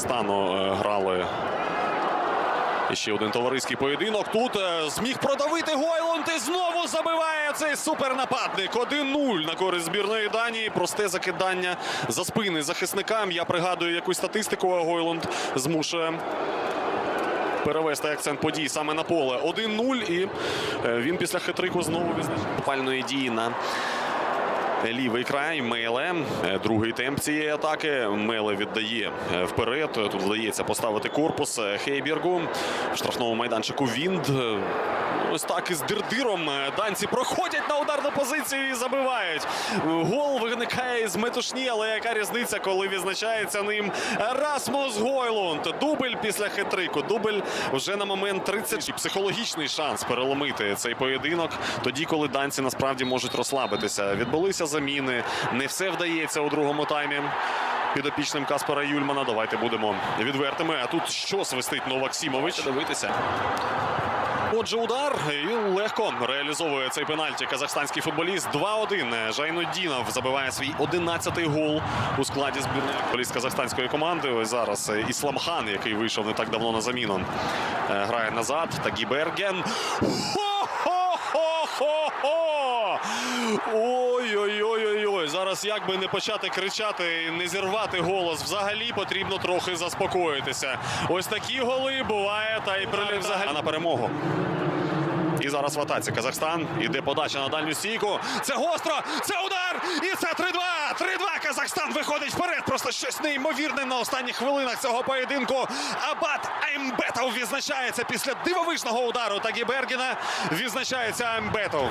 Стану е, грали. Ще один товариський поєдинок. Тут е, зміг продавити Гойланд і знову забиває цей супернападник. 1-0 на користь збірної Данії. Просте закидання за спини захисникам. Я пригадую якусь статистику, а Гойланд змушує перевести акцент подій саме на поле. 1-0 і е, він після хитрику знову відзначає пальної дії на Лівий край Мейле. Е, Другий темп цієї атаки. Мейле віддає е, вперед. Тут вдається поставити корпус е, Хейбергу. В штрафному майданчику Вінд. Ось так із дирдиром е, данці проходять на ударну позицію і забивають. Гол виникає із метушні, але яка різниця, коли відзначається ним Расмус Гойлунд. Дубль після хитрику. Дубль вже на момент 30. Психологічний шанс переломити цей поєдинок. Тоді, коли данці насправді можуть розслабитися. Відбулися заміни. Не все вдається у другому таймі. Підопічним Каспера Юльмана. Давайте будемо відвертими. А тут що свистить Новак Сімович? Дивитися. Отже, удар і легко реалізовує цей пенальті казахстанський футболіст. 2-1. Жайнудінов забиває свій 11-й гол у складі збірної футболіст казахстанської команди. Ось зараз Ісламхан, який вийшов не так давно на заміну, е, грає назад. Тагіберген. Хо-хо-хо-хо! Ой-ой-ой-ой-ой. Зараз як би не почати кричати не зірвати голос. Взагалі потрібно трохи заспокоїтися. Ось такі голи буває, та й прилив взагалі на перемогу. І зараз в атаці Казахстан. Іде подача на дальню стійку. Це гостро! Це удар! І це 3-2! 3-2! Казахстан виходить вперед. Просто щось неймовірне на останніх хвилинах цього поєдинку. Абат Аймбетов відзначається після дивовижного удару Тагібергіна. Відзначається Аймбетов.